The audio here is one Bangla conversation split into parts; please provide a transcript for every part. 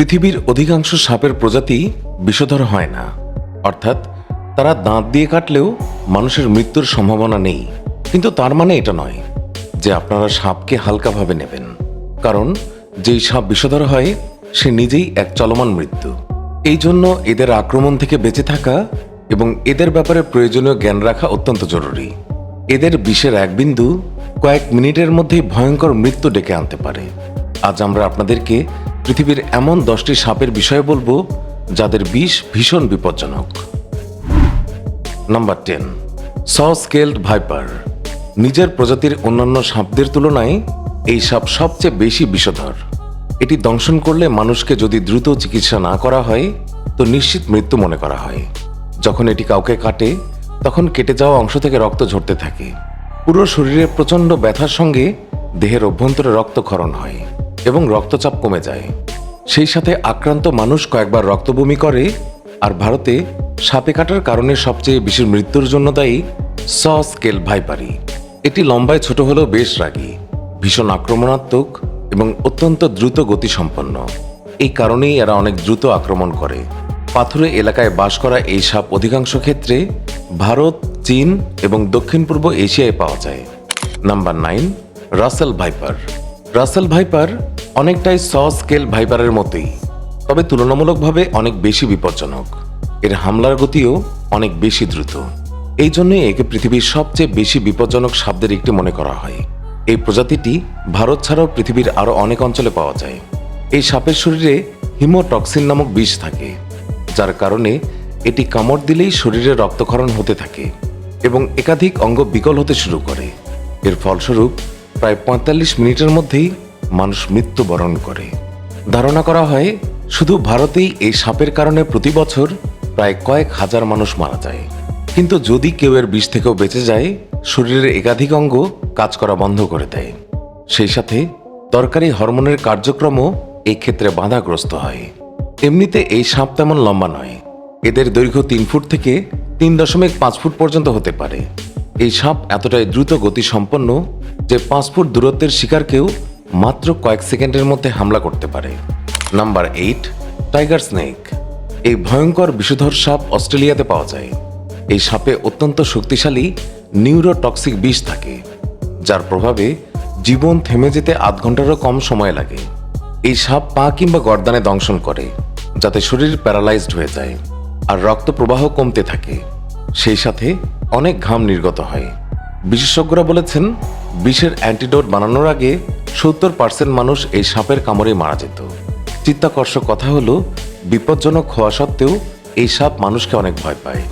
পৃথিবীর অধিকাংশ সাপের প্রজাতি বিষধর হয় না। অর্থাৎ তারা দাঁত দিয়ে কাটলেও মানুষের মৃত্যুর সম্ভাবনা নেই। কিন্তু তার মানে এটা নয় যে আপনারা সাপকে হালকাভাবে নেবেন। কারণ যেই সাপ বিষধর হয়, সে নিজেই এক চলমান মৃত্যু। এই জন্য এদের আক্রমণ থেকে বেঁচে থাকা এবং এদের ব্যাপারে প্রয়োজনীয় জ্ঞান রাখা অত্যন্ত জরুরি। এদের বিষের এক বিন্দু কয়েক মিনিটের মধ্যেই ভয়ঙ্কর মৃত্যু ডেকে আনতে পারে। আজ আমরা আপনাদেরকে পৃথিবীর এমন দশটি সাপের বিষয়ে বলব যাদের বিষ ভীষণ বিপজ্জনক। Number ten saw scaled viper নিজের প্রজাতির অন্যান্য সাপদের তুলনায় এই সাপ সবচেয়ে বেশি বিষধর। এটি দংশন করলে মানুষকে যদি দ্রুত চিকিৎসা না করা হয়, তো নিশ্চিত মৃত্যু মনে করা হয়। যখন এটি কাউকে কাটে, তখন কেটে যাওয়া অংশ থেকে রক্ত ঝরতে থাকে। পুরো শরীরে প্রচণ্ড ব্যথার সঙ্গে দেহের অভ্যন্তরে রক্তক্ষরণ হয়। এবং রক্তচাপ কমে যায়। সেই সাথে আক্রান্ত মানুষ কয়েকবার রক্তবমি করে আর ভারতে সাপে কাটার কারণে সবচেয়ে বেশি মৃত্যুর জন্য দায়ী স স্কেল ভাইপারি। এটি লম্বায় ছোট হলেও বেশ রাগী, ভীষণ আক্রমণাত্মক এবং অত্যন্ত দ্রুত গতিসম্পন্ন। এই কারণেই এরা অনেক দ্রুত আক্রমণ করে। পাথুরে এলাকায় বাস করা এই সাপ অধিকাংশ ক্ষেত্রে ভারত, চীন এবং দক্ষিণ পূর্ব এশিয়ায় পাওয়া যায়। Number nine, Russell viper. Russell viper অনেকটাই স স্কেল ভাইপারের মতোই, তবে তুলনামূলকভাবে অনেক বেশি বিপজ্জনক। এর হামলার গতিও অনেক বেশি দ্রুত। এই জন্যই একে পৃথিবীর সবচেয়ে বেশি বিপজ্জনক সাপদের একটি মনে করা হয়। এই প্রজাতিটি ভারত ছাড়াও পৃথিবীর আরও অনেক অঞ্চলে পাওয়া যায়। এই সাপের শরীরে হিমোটক্সিন নামক বিষ থাকে, যার কারণে এটি কামড় দিলেই শরীরে রক্তক্ষরণ হতে থাকে এবং একাধিক অঙ্গ বিকল হতে শুরু করে। এর ফলস্বরূপ প্রায় পঁয়তাল্লিশ মিনিটের মধ্যেই মানুষ মৃত্যুবরণ করে। ধারণা করা হয়, শুধু ভারতেই এই সাপের কারণে প্রতি বছর প্রায় কয়েক হাজার মানুষ মারা যায়। কিন্তু যদি কেউ এর বিষ থেকেও বেঁচে যায়, শরীরের একাধিক অঙ্গ কাজ করা বন্ধ করে দেয়। সেই সাথে দরকারি হরমোনের কার্যক্রমও এই ক্ষেত্রে বাধাগ্রস্ত হয়। এমনিতে এই সাপ তেমন লম্বা নয়। এদের দৈর্ঘ্য তিন ফুট থেকে তিন দশমিক পাঁচ ফুট পর্যন্ত হতে পারে। এই সাপ এতটাই দ্রুত গতি সম্পন্ন যে পাঁচ ফুট দূরত্বের শিকারকেও মাত্র কয়েক সেকেন্ডের মধ্যে হামলা করতে পারে। Number eight, tiger snake. এই ভয়ঙ্কর বিষধর সাপ অস্ট্রেলিয়াতে পাওয়া যায়। এই সাপে অত্যন্ত শক্তিশালী নিউরোটক্সিক বিষ থাকে, যার প্রভাবে জীবন থেমে যেতে আধ ঘন্টারও কম সময় লাগে। এই সাপ পা কিংবা গর্দানে দংশন করে, যাতে শরীর প্যারালাইজড হয়ে যায় আর রক্ত প্রবাহ কমতে থাকে। সেই সাথে অনেক ঘাম নির্গত হয়। বিশেষজ্ঞরা বলেছেন বিষের অ্যান্টিডোট বানানোর আগে সত্তর পার্সেন্ট মানুষ এই সাপের কামড়ে মারা যেত। চিত্তাকর্ষক কথা হলো, বিপজ্জনক হওয়া সত্ত্বেও এই সাপ মানুষকে অনেক ভয় পায়।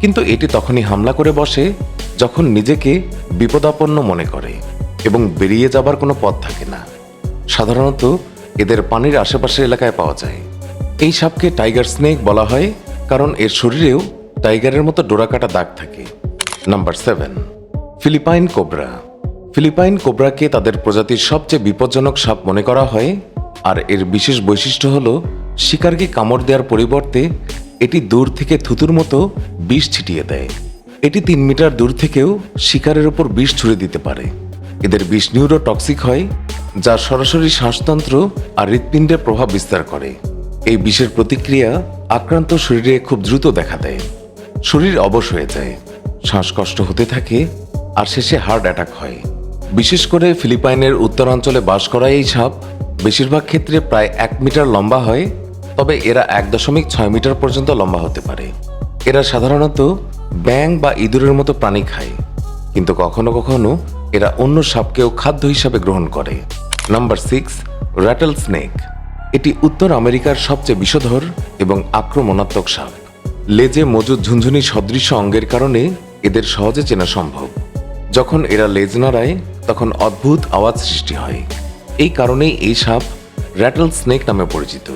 কিন্তু এটি তখনই হামলা করে বসে যখন নিজেকে বিপদাপন্ন মনে করে এবং বেরিয়ে যাবার কোনো পথ থাকে না। সাধারণত এদের পানির আশেপাশের এলাকায় পাওয়া যায়। এই সাপকে টাইগার স্নেক বলা হয়, কারণ এর শরীরেও টাইগারের মতো ডোরাকাটা দাগ থাকে। Number seven Philippine cobra Philippine কোবরাকে তাদের প্রজাতির সবচেয়ে বিপজ্জনক সাপ মনে করা হয়, আর এর বিশেষ বৈশিষ্ট্য হল শিকারকে কামড় দেওয়ার পরিবর্তে এটি দূর থেকে থুতুর মতো বিষ ছিটিয়ে দেয়। এটি তিন মিটার দূর থেকেও শিকারের ওপর বিষ ছুড়ে দিতে পারে। এদের বিষ নিউরোটক্সিক হয়, যা সরাসরি শ্বাসতন্ত্র আর হৃৎপিণ্ডে প্রভাব বিস্তার করে। এই বিষের প্রতিক্রিয়া আক্রান্ত শরীরে খুব দ্রুত দেখা দেয়। শরীর অবশ হয়ে যায়, শ্বাসকষ্ট হতে থাকে, আর শেষে হার্ট অ্যাটাক হয়। বিশেষ করে ফিলিপাইনের উত্তরাঞ্চলে বাস করা এই সাপ বেশিরভাগ ক্ষেত্রে প্রায় এক মিটার লম্বা হয়, তবে এরা এক দশমিক ছয় মিটার পর্যন্ত লম্বা হতে পারে। এরা সাধারণত ব্যাং বা ইঁদুরের মতো প্রাণী খায়, কিন্তু কখনো কখনো এরা অন্য সাপকেও খাদ্য হিসাবে গ্রহণ করে। Number six, rattlesnake. এটি উত্তর আমেরিকার সবচেয়ে বিষধর এবং আক্রমণাত্মক সাপ। লেজে মজুদ ঝুনঝুনি সদৃশ্য অঙ্গের কারণে এদের সহজে চেনা সম্ভব। যখন এরা লেজ নাড়ায় তখন অদ্ভুত আওয়াজ সৃষ্টি হয়। এই কারণেই এই সাপ র্যাটল স্নেক নামে পরিচিত।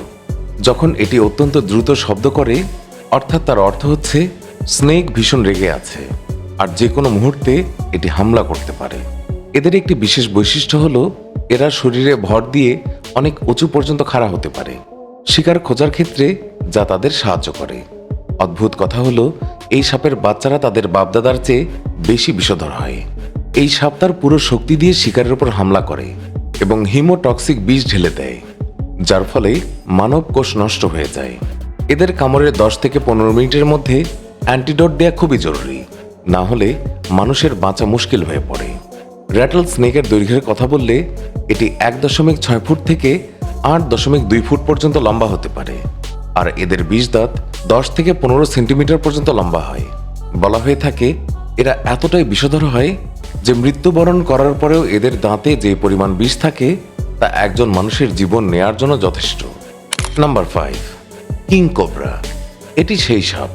যখন এটি অত্যন্ত দ্রুত শব্দ করে, অর্থাৎ তার অর্থ হচ্ছে, স্নেক ভীষণ রেগে আছে, আর যে কোনো মুহূর্তে এটি হামলা করতে পারে। এদের একটি বিশেষ বৈশিষ্ট্য হলো, এরা শরীরে ভর দিয়ে অনেক উঁচু পর্যন্ত খাড়া হতে পারে। শিকার খোঁজার ক্ষেত্রে যা তাদের সাহায্য করে। অদ্ভুত কথা হলো, এই সাপের বাচ্চারা তাদের বাপদাদার চেয়ে বেশি বিষধর হয়। এই সাপ তার পুরো শক্তি দিয়ে শিকারের উপর হামলা করে এবং হিমোটক্সিক বিষ ঢেলে দেয়, যার ফলে মানব কোষ নষ্ট হয়ে যায়। এদের কামড়ের দশ থেকে পনেরো মিনিটের মধ্যে অ্যান্টিডোট দেওয়া খুবই জরুরি, না হলে মানুষের বাঁচা মুশকিল হয়ে পড়ে। র্যাটল স্নেকের দৈর্ঘ্যের কথা বললে এটি এক দশমিক ছয় ফুট থেকে আট দশমিক দুই ফুট পর্যন্ত লম্বা হতে পারে, আর এদের বিষ দাঁত দশ থেকে পনেরো সেন্টিমিটার পর্যন্ত লম্বা হয়। বলা হয়ে থাকে, এরা এতটাই বিষধর হয় যে মৃত্যুবরণ করার পরেও এদের দাঁতে যে পরিমাণ বিষ থাকে, তা একজন মানুষের জীবন নেয়ার জন্য যথেষ্ট। নাম্বার ফাইভ কিং কোবরা এটি সেই সাপ,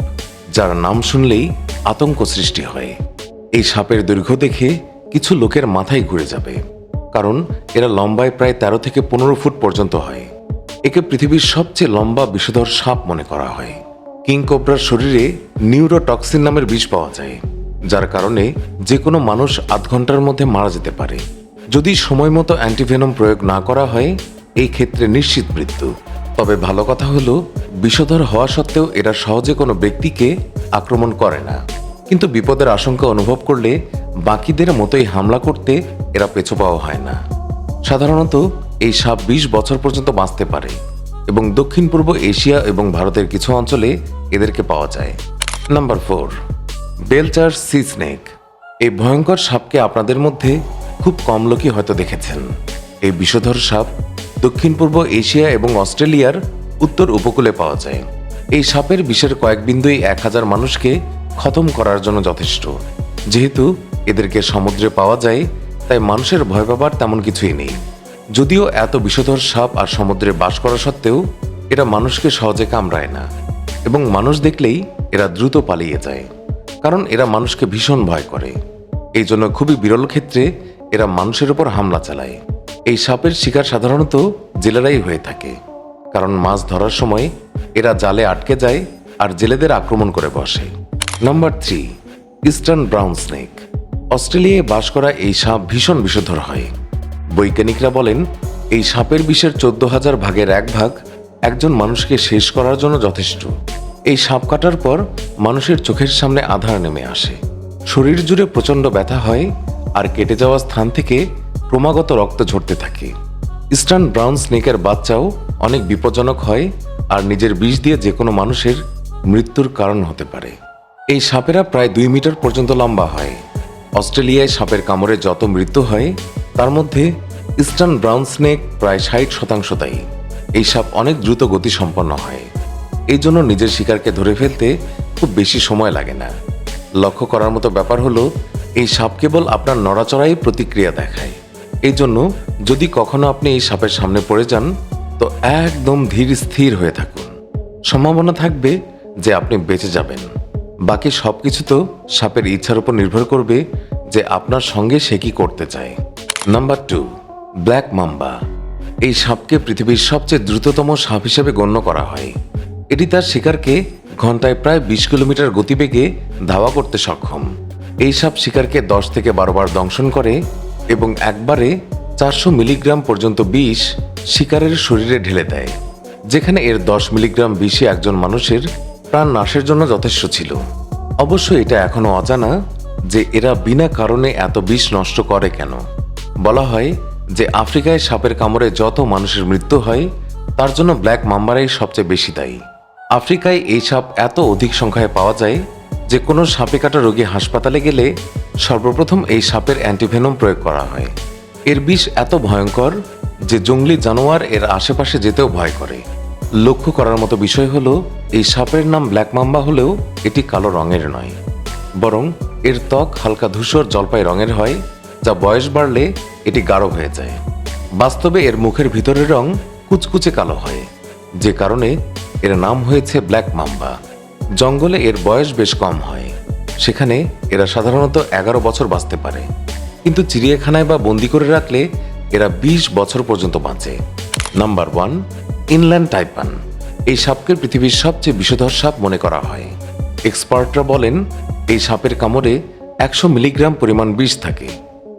যার নাম শুনলেই আতঙ্ক সৃষ্টি হয়। এই সাপের দৈর্ঘ্য দেখে কিছু লোকের মাথায় ঘুরে যাবে, কারণ এরা লম্বায় প্রায় তেরো থেকে পনেরো ফুট পর্যন্ত হয়। একে পৃথিবীর সবচেয়ে লম্বা বিষধর সাপ মনে করা হয়। কিং কোবরার শরীরে নিউরোটক্সিন নামের বিষ পাওয়া যায়। যার কারণে যে কোনো মানুষ আধ ঘণ্টার মধ্যে মারা যেতে পারে। যদি সময় মতো অ্যান্টিভেনম প্রয়োগ না করা হয়, এই ক্ষেত্রে নিশ্চিত মৃত্যু। তবে ভালো কথা হলো, বিষধর হওয়া সত্ত্বেও এরা সহজে কোনো ব্যক্তিকে আক্রমণ করে না। কিন্তু বিপদের আশঙ্কা অনুভব করলে বাকিদের মতোই হামলা করতে এরা পেছো পাওয়া হয় না। সাধারণত এই সাপ বিশ বছর পর্যন্ত বাঁচতে পারে এবং দক্ষিণ পূর্ব এশিয়া এবং ভারতের কিছু অঞ্চলে এদেরকে পাওয়া যায়। Number four Belcher sea snake. এই ভয়ঙ্কর সাপকে আপনাদের মধ্যে খুব কম লোকই হয়তো দেখেছেন। এই বিষধর সাপ দক্ষিণ পূর্ব এশিয়া এবং অস্ট্রেলিয়ার উত্তর উপকূলে পাওয়া যায়। এই সাপের বিষের কয়েক বিন্দুই এক হাজার মানুষকে খতম করার জন্য যথেষ্ট। যেহেতু এদেরকে সমুদ্রে পাওয়া যায়, তাই মানুষের ভয় পাবার তেমন কিছুই নেই। যদিও এত বিষধর সাপ আর সমুদ্রে বাস করা সত্ত্বেও এরা মানুষকে সহজে কামড়ায় না। এবং মানুষ দেখলেই এরা দ্রুত পালিয়ে যায়। কারণ এরা মানুষকে ভীষণ ভয় করে। এই জন্য খুবই বিরল ক্ষেত্রে এরা মানুষের উপর হামলা চালায়। এই সাপের শিকার সাধারণত জেলেরাই হয়ে থাকে। কারণ মাছ ধরার সময় এরা জালে আটকে যায় আর জেলেদের আক্রমণ করে বসে। Number three, eastern brown snake. অস্ট্রেলিয়ায় বাস করা এই সাপ ভীষণ বিষধর হয়। বৈজ্ঞানিকরা বলেন, এই সাপের বিষের চোদ্দ হাজার ভাগের এক ভাগ একজন মানুষকে শেষ করার জন্য যথেষ্ট। এই সাপ কাটার পর মানুষের চোখের সামনে আধার নেমে আসে। শরীর জুড়ে প্রচণ্ড ব্যথা হয় আর কেটে যাওয়া স্থান থেকে ক্রমাগত রক্ত ঝরতে থাকে। ইস্টার্ন ব্রাউন স্নেকের বাচ্চাও অনেক বিপজ্জনক হয় আর নিজের বিষ দিয়ে যে কোনো মানুষের মৃত্যুর কারণ হতে পারে। এই সাপেরা প্রায় দুই মিটার পর্যন্ত লম্বা হয়। অস্ট্রেলিয়ায় সাপের কামড়ে যত মৃত্যু হয়, তার মধ্যে ইস্টার্ন ব্রাউন স্নেক প্রায় ষাট শতাংশ দায়ী। এই সাপ অনেক দ্রুত গতি সম্পন্ন হয়। এই জন্য নিজের শিকারকে ধরে ফেলতে খুব বেশি সময় লাগে না। লক্ষ্য করার মতো ব্যাপার হলো, এই সাপ কেবল আপনার নড়াচড়াই প্রতিক্রিয়া দেখায়। এই জন্য যদি কখনো আপনি এই সাপের সামনে পড়ে যান, তো একদম ধীর স্থির হয়ে থাকুন। সম্ভাবনা থাকবে যে আপনি বেঁচে যাবেন। বাকি সব কিছু তো সাপের ইচ্ছার উপর নির্ভর করবে যে আপনার সঙ্গে সে কি করতে চায়। নাম্বার টু ব্ল্যাক মাম্বা এই সাপকে পৃথিবীর সবচেয়ে দ্রুততম সাপ হিসেবে গণ্য করা হয়। এটি তার শিকারকে ঘন্টায় প্রায় বিশ কিলোমিটার গতিবেগে ধাওয়া করতে সক্ষম। এই সাপ শিকারকে দশ থেকে বারো বার দংশন করে এবং একবারে চারশো মিলিগ্রাম পর্যন্ত বিষ শিকারের শরীরে ঢেলে দেয়, যেখানে এর দশ মিলিগ্রাম বিষে একজন মানুষের প্রাণ নাশের জন্য যথেষ্ট ছিল। অবশ্য এটা এখনও অজানা যে এরা বিনা কারণে এত বিষ নষ্ট করে কেন। বলা হয় যে আফ্রিকায় সাপের কামড়ে যত মানুষের মৃত্যু হয়, তার জন্য ব্ল্যাক মাম্বারাই সবচেয়ে বেশি দায়ী। আফ্রিকায় এই সাপ এত অধিক সংখ্যায় পাওয়া যায় যে কোনো সাপে কাটা রোগী হাসপাতালে গেলে সর্বপ্রথম এই সাপের অ্যান্টিভেনম প্রয়োগ করা হয়। এর বিষ এত ভয়ঙ্কর যে জঙ্গলি জানোয়ার এর আশেপাশে যেতেও ভয় করে। লক্ষ্য করার মতো বিষয় হলো, এই সাপের নাম ব্ল্যাক মাম্বা হলেও এটি কালো রঙের নয়। বরং এর ত্বক হালকা ধূসর জলপাই রঙের হয়, যা বয়স বাড়লে এটি গাঢ় হয়ে যায়। বাস্তবে এর মুখের ভিতরের রং কুচকুচে কালো হয়, যে কারণে এর নাম হয়েছে ব্ল্যাক মাম্বা। জঙ্গলে এর বয়স বেশ কম হয়। সেখানে এরা সাধারণত এগারো বছর বাঁচতে পারে। কিন্তু চিড়িয়াখানায় বা বন্দি করে রাখলে এরা ২০ বছর পর্যন্ত বাঁচে। Number one, inland taipan. এই সাপকে পৃথিবীর সবচেয়ে বিষধর সাপ মনে করা হয়। এক্সপার্টরা বলেন, এই সাপের কামড়ে একশো মিলিগ্রাম পরিমাণ বিষ থাকে,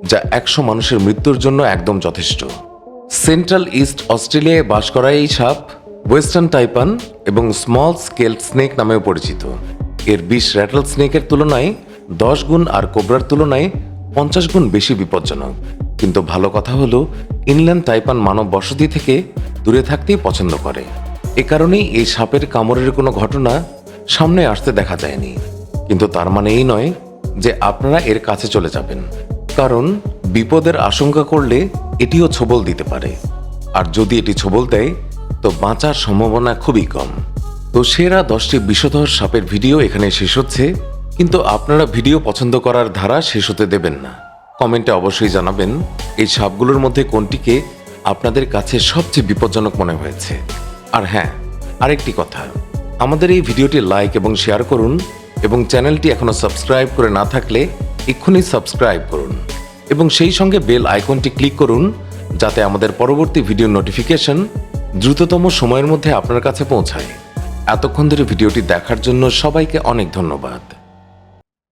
যা একশো মানুষের মৃত্যুর জন্য একদম যথেষ্ট। সেন্ট্রাল ইস্ট অস্ট্রেলিয়ায় বাস করা এই সাপ ওয়েস্টার্ন টাইপান এবং স্মল স্কেল স্নেক নামেও পরিচিত। এর বিষ র্যাটল স্নেকের তুলনায় দশ গুণ আর কোবরার তুলনায় পঞ্চাশ গুণ বেশি বিপজ্জনক। কিন্তু ভালো কথা হলো, ইনল্যান্ড টাইপান মানব বসতি থেকে দূরে থাকতেই পছন্দ করে। এ কারণেই এই সাপের কামড়ের কোনো ঘটনা সামনে আসতে দেখা যায়নি কিন্তু তার মানে এই নয় যে আপনারা এর কাছে চলে যাবেন। কারণ বিপদের আশঙ্কা করলে এটিও ছবল দিতে পারে। আর যদি এটি ছবল দেয় তো বাঁচার সম্ভাবনা খুবই কম। তো সেরা দশটি বিষধর সাপের ভিডিও এখানে শেষ হচ্ছে, কিন্তু আপনারা ভিডিও পছন্দ করার ধারা শেষ হতে দেবেন না। কমেন্টে অবশ্যই জানাবেন, এই সাপগুলোর মধ্যে কোনটিকে আপনাদের কাছে সবচেয়ে বিপজ্জনক মনে হয়েছে। আর হ্যাঁ আরেকটি কথা, আমাদের এই ভিডিওটি লাইক এবং শেয়ার করুন এবং চ্যানেলটি এখনও সাবস্ক্রাইব করে না থাকলে এক্ষুনি সাবস্ক্রাইব করুন এবং সেই সঙ্গে বেল আইকনটি ক্লিক করুন, যাতে আমাদের পরবর্তী ভিডিও নোটিফিকেশন দ্রুততম সময়ের মধ্যে আপনার কাছে পৌঁছায়। এতক্ষণ ধরে ভিডিওটি দেখার জন্য সবাইকে অনেক ধন্যবাদ।